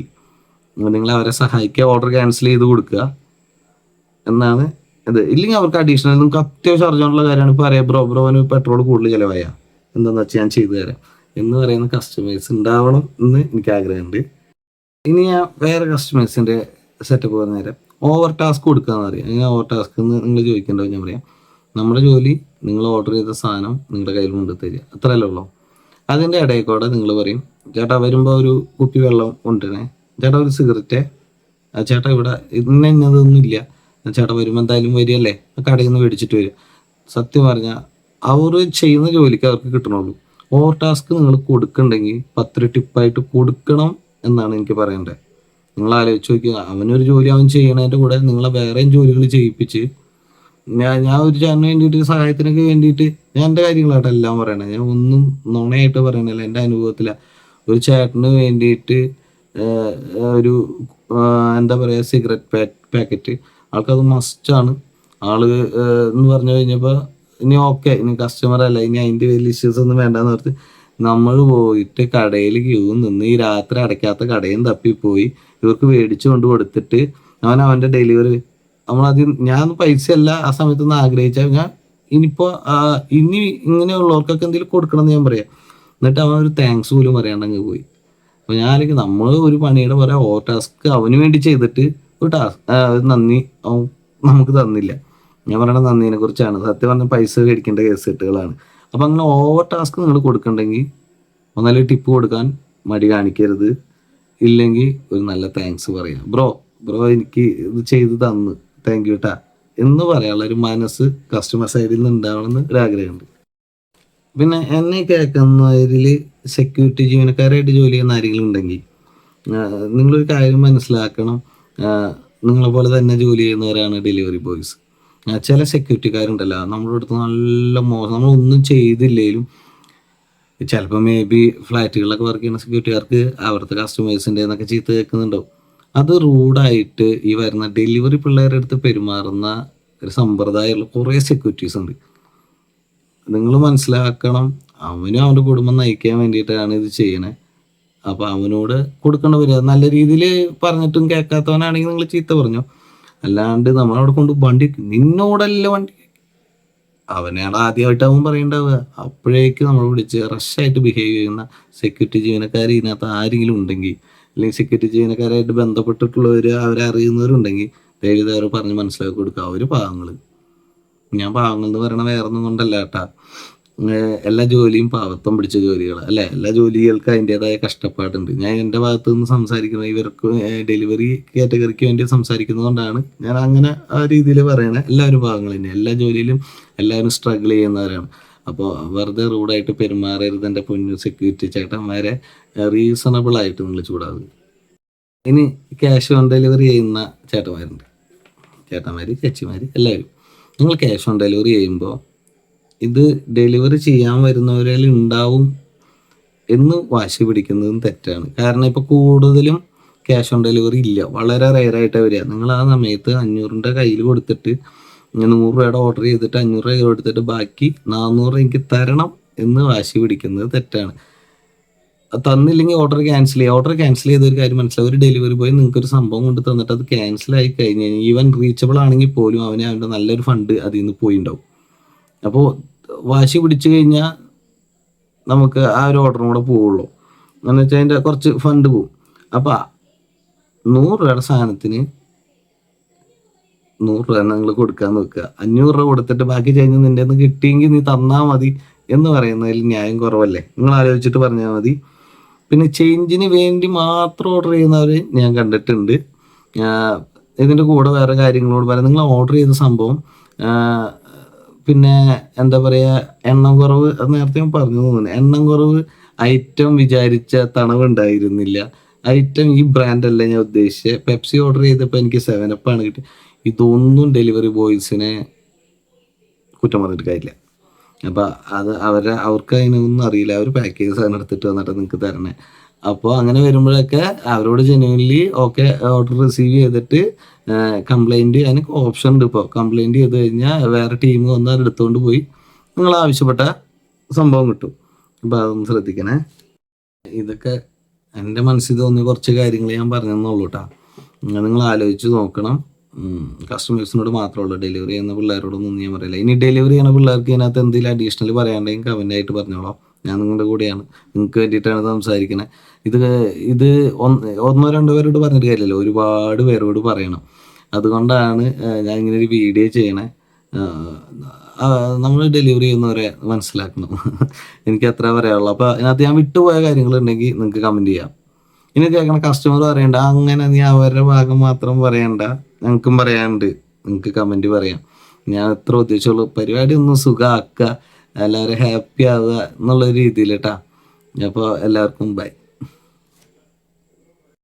നിങ്ങൾ അവരെ സഹായിക്കുക ഓർഡർ ക്യാൻസൽ ചെയ്ത് കൊടുക്കുക. എന്നാണ് ഇത്. ഇല്ലെങ്കിൽ അവർക്ക് അഡീഷണൽ നിങ്ങൾക്ക് അത്യാവശ്യം അർജന്റുള്ള കാര്യമാണ്. ഇപ്പോൾ അറിയാം ബ്രോ ബ്രോന് പെട്രോൾ കൂടുതൽ ചിലവായ. എന്താണെന്ന് വെച്ചാൽ ഞാൻ ചെയ്തു തരാം. എന്ന് പറയുന്ന കസ്റ്റമേഴ്സ് ഉണ്ടാവണം എന്ന് എനിക്ക് ആഗ്രഹമുണ്ട്. ഇനി ഞാൻ വേറെ കസ്റ്റമേഴ്സിന്റെ സെറ്റപ്പ് പറഞ്ഞുതരാം ഓവർ ടാസ്ക് കൊടുക്കാന്ന് അറിയാം അങ്ങനെ ഓവർ ടാസ്ക് എന്ന് നിങ്ങൾ ചോദിക്കേണ്ടത് ഞാൻ പറയാം. നമ്മുടെ ജോലി നിങ്ങൾ ഓർഡർ ചെയ്ത സാധനം നിങ്ങളുടെ കയ്യിൽ കൊണ്ട് തരിക. അത്രയല്ലേ ഉള്ളൂ. അതിന്റെ ഇടയിൽ കൂടെ നിങ്ങൾ പറയും ചേട്ടാ വരുമ്പോൾ ഒരു കുപ്പി വെള്ളം കൊണ്ടുവരണേ. ചേട്ടാ ഒരു സിഗരറ്റ്. ചേട്ടാ ഇവിടെ ഇന്ന ഇന്നതൊന്നും ഇല്ല. ചേട്ടാ വരുമ്പോൾ എന്തായാലും വരികയല്ലേ? കടയിൽ നിന്ന് മേടിച്ചിട്ട് വരിക. സത്യം പറഞ്ഞാൽ അവർ ചെയ്യുന്ന ജോലിക്ക് അവർക്ക് കിട്ടണുള്ളൂ. ഓവർ ടാസ്ക് നിങ്ങൾ കൊടുക്കണ്ടെങ്കിൽ പത്ത് ടിപ്പായിട്ട് കൊടുക്കണം എന്നാണ് എനിക്ക് പറയേണ്ടത്. നിങ്ങൾ ആലോചിച്ച് നോക്കുക അവനൊരു ജോലി അവൻ ചെയ്യണതിന്റെ കൂടെ നിങ്ങളെ വേറെയും ജോലികൾ ചെയ്യിപ്പിച്ച് ഞാൻ ഞാൻ ഒരു ചേട്ടന് വേണ്ടിയിട്ട് സഹായത്തിനൊക്കെ വേണ്ടിയിട്ട് ഞാൻ എന്റെ കാര്യങ്ങളായിട്ട് എല്ലാം പറയണത് ഞാൻ ഒന്നും നുണയായിട്ട് പറയണില്ല. എന്റെ അനുഭവത്തില. ഒരു ചേട്ടന് വേണ്ടിയിട്ട് ഒരു എന്താ പറയുക സിഗരറ്റ് പാക്കറ്റ് ആൾക്കത് മസ്റ്റാണ് ആൾ എന്ന് പറഞ്ഞു കഴിഞ്ഞപ്പോൾ ഇനി ഓക്കെ ഇനി കസ്റ്റമർ അല്ല. ഇനി അതിന്റെ വലിയ ഇഷ്യൂസ് ഒന്നും വേണ്ടെന്ന് ഓർത്ത് നമ്മൾ പോയിട്ട് കടയിൽ ക്യൂ നിന്ന് ഈ രാത്രി അടയ്ക്കാത്ത കടയും തപ്പിപ്പോയി. ഇവർക്ക് മേടിച്ചു കൊണ്ട് കൊടുത്തിട്ട് അവൻ അവന്റെ ഡെലിവറി നമ്മളത് ഞാൻ പൈസ അല്ല ആ സമയത്ത് ആഗ്രഹിച്ച ഞാൻ ഇനിയിപ്പോൾ ഇനി ഇങ്ങനെയുള്ളവർക്കൊക്കെ എന്തെങ്കിലും കൊടുക്കണം എന്ന് ഞാൻ പറയാം. എന്നിട്ട് അവൻ ഒരു താങ്ക്സ് പോലും പറയാണ്ടങ്ങ് പോയി. അപ്പോൾ ഞാൻ അല്ലെങ്കിൽ നമ്മൾ ഒരു പണിയുടെ പോലെ ഓ ടാസ്ക് അവന് വേണ്ടി ചെയ്തിട്ട് ഒരു ടാസ്ക് നന്ദി അവൻ നമുക്ക് തന്നില്ല. ഞാൻ പറയണ നന്ദിനെ കുറിച്ചാണ്. സത്യം പറഞ്ഞ പൈസ മേടിക്കേണ്ട കേസുകെട്ടുകളാണ് അപ്പൊ അങ്ങനെ ഓവർ ടാസ്ക് നിങ്ങൾ കൊടുക്കണ്ടെങ്കിൽ ഒന്നല്ല ടിപ്പ് കൊടുക്കാൻ മടി കാണിക്കരുത്. ഇല്ലെങ്കിൽ ഒരു നല്ല താങ്ക്സ് പറയാം. ബ്രോ ബ്രോ എനിക്ക് ഇത് ചെയ്ത് തന്ന്. താങ്ക് യു ട്ടാ. എന്ന് പറയാനുള്ള ഒരു മനസ്സ് കസ്റ്റമർ സൈഡിൽ നിന്ന് ഉണ്ടാവണമെന്ന് ഒരു ആഗ്രഹമുണ്ട്. പിന്നെ എന്നെ കേൾക്കുന്നവരിൽ സെക്യൂരിറ്റി ജീവനക്കാരായിട്ട് ജോലി ചെയ്യുന്ന ആരെങ്കിലും ഉണ്ടെങ്കിൽ നിങ്ങളൊരു കാര്യം മനസ്സിലാക്കണം. നിങ്ങളെ പോലെ തന്നെ ജോലി ചെയ്യുന്നവരാണ് ഡെലിവറി ബോയ്സ് ചില സെക്യൂരിറ്റിക്കാരുണ്ടല്ലോ നമ്മുടെ അടുത്ത് നല്ല മോശം നമ്മളൊന്നും ചെയ്തില്ലേലും ചിലപ്പോൾ മേ ബി ഫ്ലാറ്റുകളിലൊക്കെ വർക്ക് ചെയ്യുന്ന സെക്യൂരിറ്റിക്കാർക്ക് അവിടുത്തെ കസ്റ്റമേഴ്സിന്റെ എന്നൊക്കെ ചീത്ത കേൾക്കുന്നുണ്ടാവും. അത് റൂഡായിട്ട് ഈ വരുന്ന ഡെലിവറി പിള്ളേരുടെ അടുത്ത് പെരുമാറുന്ന ഒരു സമ്പ്രദായമുള്ള കുറേ സെക്യൂരിറ്റീസ് ഉണ്ട്. നിങ്ങൾ മനസ്സിലാക്കണം അവനും അവന്റെ കുടുംബം നയിക്കാൻ വേണ്ടിയിട്ടാണ് ഇത് ചെയ്യണേ. അപ്പോൾ അവനോട് കൊടുക്കേണ്ട വരിക നല്ല രീതിയിൽ പറഞ്ഞിട്ടും കേൾക്കാത്തവനാണെങ്കിൽ നിങ്ങൾ ചീത്ത പറഞ്ഞു. അല്ലാണ്ട് നമ്മളവിടെ കൊണ്ട് വണ്ടി നിന്നോടല്ല വണ്ടി അവനെയാണ് ആദ്യമായിട്ട് അവൻ പറയണ്ടാവുക. അപ്പോഴേക്ക് നമ്മൾ വിളിച്ച് റഷായിട്ട് ബിഹേവ് ചെയ്യുന്ന സെക്യൂരിറ്റി ജീവനക്കാർ ഇതിനകത്ത് ആരെങ്കിലും ഉണ്ടെങ്കിൽ അല്ലെങ്കിൽ സെക്യൂരിറ്റി ജീവനക്കാരായിട്ട് ബന്ധപ്പെട്ടിട്ടുള്ളവർ അവരെ അറിയുന്നവരുണ്ടെങ്കിൽ അവർ പറഞ്ഞ് മനസ്സിലാക്കി കൊടുക്കുക. അവർ പാവങ്ങൾ ഞാൻ പാവങ്ങൾ എന്ന് പറയണ വേറെ ഒന്നും കൊണ്ടല്ല കേട്ടാ. എല്ലാ ജോലിയും പാവത്വം പിടിച്ച ജോലികളാണ് അല്ലെ? എല്ലാ ജോലികൾക്കും അതിന്റെതായ കഷ്ടപ്പാടുണ്ട്. ഞാൻ എന്റെ ഭാഗത്ത് നിന്ന് സംസാരിക്കുന്നത് ഇവർക്ക് ഡെലിവറി കാറ്റഗറിക്ക് വേണ്ടി സംസാരിക്കുന്നതുകൊണ്ടാണ് ഞാൻ അങ്ങനെ ആ രീതിയിൽ പറയണേ. എല്ലാവരും ഭാഗങ്ങൾ തന്നെ. എല്ലാ ജോലിയിലും എല്ലാവരും സ്ട്രഗിൾ ചെയ്യുന്നവരാണ്. അപ്പോൾ വെറുതെ റൂഡായിട്ട് പെരുമാറരുത് എന്റെ പൊന്നു സെക്യൂരിറ്റി ചേട്ടന്മാരെ. റീസണബിൾ ആയിട്ട് നിങ്ങൾ ചൂടാവുക ഇനി ക്യാഷ് ഓൺ ഡെലിവറി ചെയ്യുന്ന ചേട്ടന്മാരുണ്ട്. ചേട്ടന്മാർ ചേച്ചിമാർ എല്ലാവരും. നിങ്ങൾ ക്യാഷ് ഓൺ ഡെലിവറി ചെയ്യുമ്പോൾ ഇത് ഡെലിവറി ചെയ്യാൻ വരുന്നവരിൽ ഉണ്ടാവും എന്ന് വാശി പിടിക്കുന്നതും തെറ്റാണ്. കാരണം ഇപ്പോൾ കൂടുതലും ക്യാഷ് ഓൺ ഡെലിവറി ഇല്ല. വളരെ റെയറായിട്ട് വരിക. നിങ്ങൾ ആ സമയത്ത് അഞ്ഞൂറിന്റെ കയ്യിൽ കൊടുത്തിട്ട് നൂറ് രൂപയുടെ ഓർഡർ ചെയ്തിട്ട് അഞ്ഞൂറ് രൂപ കൊടുത്തിട്ട് ബാക്കി നാനൂറ് എനിക്ക് തരണം എന്ന് വാശി പിടിക്കുന്നത് തെറ്റാണ്. തന്നില്ലെങ്കിൽ ഓർഡർ ക്യാൻസൽ ചെയ്യുക. ഓർഡർ ക്യാൻസൽ ചെയ്ത ഒരു കാര്യം മനസ്സിലാവും. ഒരു ഡെലിവറി ബോയ് നിങ്ങൾക്ക് ഒരു സംഭവം കൊണ്ട് തന്നിട്ട് അത് ക്യാൻസൽ ആയി കഴിഞ്ഞ് കഴിഞ്ഞാൽ ഈവൻ റീച്ചബിൾ ആണെങ്കിൽ പോലും അവന് അവന്റെ നല്ലൊരു ഫണ്ട് അതിൽ നിന്ന് പോയിണ്ടാവും. അപ്പോൾ വാശി പിടിച്ചു കഴിഞ്ഞാൽ നമുക്ക് ആ ഒരു ഓർഡറും കൂടെ പോവുള്ളൂ. എന്ന് വെച്ചാൽ അതിന്റെ കുറച്ച് ഫണ്ട് പോവും. അപ്പോൾ നൂറ് രൂപയുടെ സാധനത്തിന് നൂറ് രൂപ നിങ്ങൾ കൊടുക്കാൻ നോക്കുക. അഞ്ഞൂറ് രൂപ കൊടുത്തിട്ട് ബാക്കി ചേഞ്ച് നിന്റെ നിന്ന് കിട്ടിയെങ്കിൽ നീ തന്നാൽ മതി എന്ന് പറയുന്നതിൽ ന്യായം കുറവല്ലേ? നിങ്ങൾ ആലോചിച്ചിട്ട് പറഞ്ഞാൽ മതി. പിന്നെ ചേഞ്ചിന് വേണ്ടി മാത്രം ഓർഡർ ചെയ്യുന്നവർ ഞാൻ കണ്ടിട്ടുണ്ട്. ഇതിന്റെ കൂടെ വേറെ കാര്യങ്ങളോട് പറയാം. നിങ്ങൾ ഓർഡർ ചെയ്ത സംഭവം പിന്നെ എന്താ പറയുക എണ്ണം കുറവ് നേരത്തെ ഞാൻ പറഞ്ഞു തോന്നുന്നു. എണ്ണം കുറവ് ഐറ്റം വിചാരിച്ച തണവ് ഉണ്ടായിരുന്നില്ല ഐറ്റം ഈ ബ്രാൻഡല്ല ഞാൻ ഉദ്ദേശിച്ചത് പെപ്സി ഓർഡർ ചെയ്തപ്പോൾ എനിക്ക് സെവൻ ആണ് കിട്ടി ഇതൊന്നും ഡെലിവറി ബോയ്സിനെ കുറ്റം പറഞ്ഞിട്ട് കാര്യമില്ല. അപ്പം അത് അവരെ അവർക്ക് അതിനൊന്നും അറിയില്ല. അവർ പാക്കേജ് സാധനം എടുത്തിട്ട് വന്നിട്ട് നിങ്ങൾക്ക് തരണേ. അപ്പോൾ അങ്ങനെ വരുമ്പോഴൊക്കെ അവരോട് ജെന്യൂൻലി ഓക്കെ ഓർഡർ റിസീവ് ചെയ്തിട്ട് കംപ്ലൈന്റ് അതിന് ഓപ്ഷൻ ഉണ്ട് ഇപ്പോൾ കംപ്ലൈന്റ് ചെയ്ത് കഴിഞ്ഞാൽ വേറെ ടീം വന്ന് എടുത്തുകൊണ്ട് പോയി. നിങ്ങൾ ആവശ്യപ്പെട്ട സംഭവം കിട്ടും. അപ്പോൾ അതൊന്ന് ശ്രദ്ധിക്കണേ. ഇതൊക്കെ എന്റെ മനസ്സിൽ തോന്നിയ കുറച്ച് കാര്യങ്ങൾ ഞാൻ പറഞ്ഞെന്നുള്ളൂ കേട്ടോ നിങ്ങൾ ആലോചിച്ച് നോക്കണം. കസ്റ്റമേഴ്സിനോട് മാത്രമുള്ള ഡെലിവറി ചെയ്യുന്ന പിള്ളേരോടൊന്നും ഞാൻ പറയില്ല. ഇനി ഡെലിവറി ചെയ്യുന്ന പിള്ളേർക്ക് ഇതിനകത്ത് എന്തെങ്കിലും അഡീഷണൽ പറയാണ്ടെങ്കിൽ കമന്റ് ആയിട്ട് പറഞ്ഞോളാം. ഞാൻ നിങ്ങളുടെ കൂടെയാണ്. നിങ്ങൾക്ക് വേണ്ടിയിട്ടാണ് സംസാരിക്കണത് ഇത് ഇത് ഒന്ന് രണ്ടോ പേരോട് പറഞ്ഞിട്ട് കാര്യമല്ലോ ഒരുപാട് പേരോട് പറയണം. അതുകൊണ്ടാണ് ഞാൻ ഇങ്ങനെ ഒരു വീഡിയോ ചെയ്യണേ. നമ്മൾ ഡെലിവറി ചെയ്യുന്നവരെ മനസ്സിലാക്കണം. [laughs] എനിക്ക് അത്ര പറയാനുള്ളൂ. അപ്പോൾ അതിനകത്ത് ഞാൻ വിട്ടുപോയ കാര്യങ്ങളുണ്ടെങ്കിൽ നിങ്ങൾക്ക് കമന്റ് ചെയ്യാം. ഇനി കേൾക്കണ കസ്റ്റമർ പറയണ്ട. അങ്ങനെ നീ അവരുടെ ഭാഗം മാത്രം പറയണ്ട. ഞങ്ങൾക്കും പറയാനുണ്ട്. നിങ്ങൾക്ക് കമന്റ് പറയാം. ഞാൻ എത്ര ഉദ്ദേശിച്ചുള്ളൂ. പരിപാടി ഒന്ന് സുഖമാക്കുക എല്ലാവരും ഹാപ്പി ആവുക എന്നുള്ള രീതിയിൽ കേട്ടാ അപ്പോൾ എല്ലാവർക്കും ബൈ